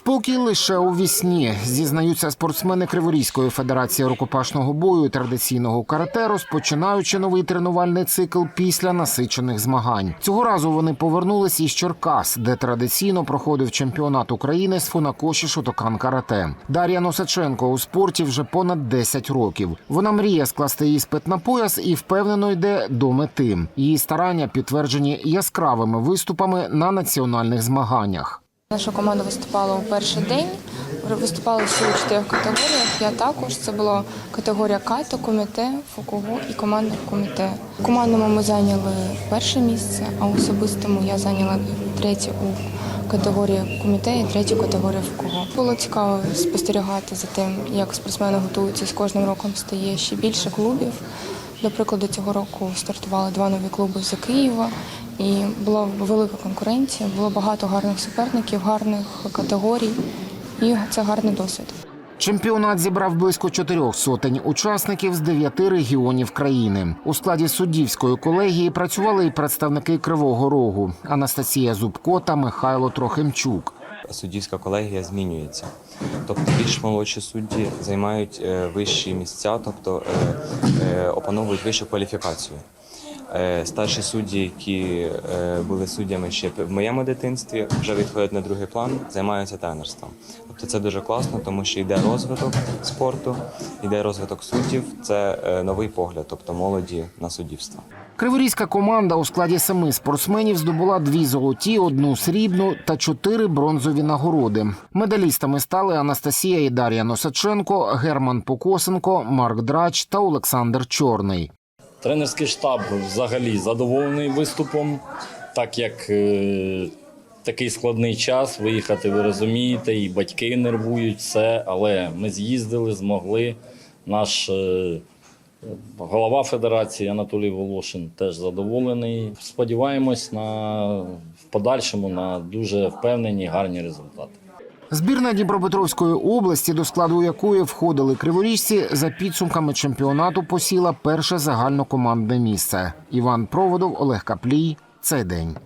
Спокій лише у вісні, зізнаються спортсмени Криворізької федерації рукопашного бою і традиційного карате, розпочинаючи новий тренувальний цикл після насичених змагань. Цього разу вони повернулись із Черкас, де традиційно проходив чемпіонат України з фунакоші Шотокан карате. Дар'я Носаченко у спорті вже понад 10 років. Вона мріє скласти іспит на пояс і впевнено йде до мети. Її старання підтверджені яскравими виступами на національних змаганнях. Наша команда виступала у перший день. Виступали всі у чотирьох категоріях. Я також це була категорія като, коміте, фукуго і командне коміте. У командному ми зайняли перше місце, а у особистому я зайняла третє у категорії коміте і третю категорію фукуго. Було цікаво спостерігати за тим, як спортсмени готуються з кожним роком стає ще більше клубів. До прикладу, цього року стартували два нові клуби з Києва, і була велика конкуренція, було багато гарних суперників, гарних категорій, і це гарний досвід. Чемпіонат зібрав близько чотирьох сотень учасників з дев'яти регіонів країни. У складі суддівської колегії працювали і представники Кривого Рогу Анастасія Зубко та Михайло Трохимчук. суддівська колегія змінюється. Тобто більш молодші судді займають е, вищі місця, тобто е, е, опановують вищу кваліфікацію. Е, Старші судді, які е, були суддями ще в моєму дитинстві, вже відходять на другий план, займаються тренерством. Тобто це дуже класно, тому що йде розвиток спорту, йде розвиток суддів. Це е, новий погляд, тобто молоді на суддівство. Криворізька команда у складі семи спортсменів здобула дві золоті, одну срібну та чотири бронзові нагороди. Медалістами стали Анастасія і Дар'я Носаченко, Герман Покосенко, Марк Драч та Олександр Чорний. Тренерський штаб взагалі задоволений виступом, так як е, такий складний час виїхати, ви розумієте, і батьки нервують все, але ми з'їздили, змогли. Наш е, голова федерації Анатолій Волошин теж задоволений. Сподіваємось на в подальшому на дуже впевнені гарні результати. Збірна Дніпропетровської області, до складу якої входили криворіжці, за підсумками чемпіонату посіла перше загальнокомандне місце. Іван Проводов, Олег Каплій. Цей день.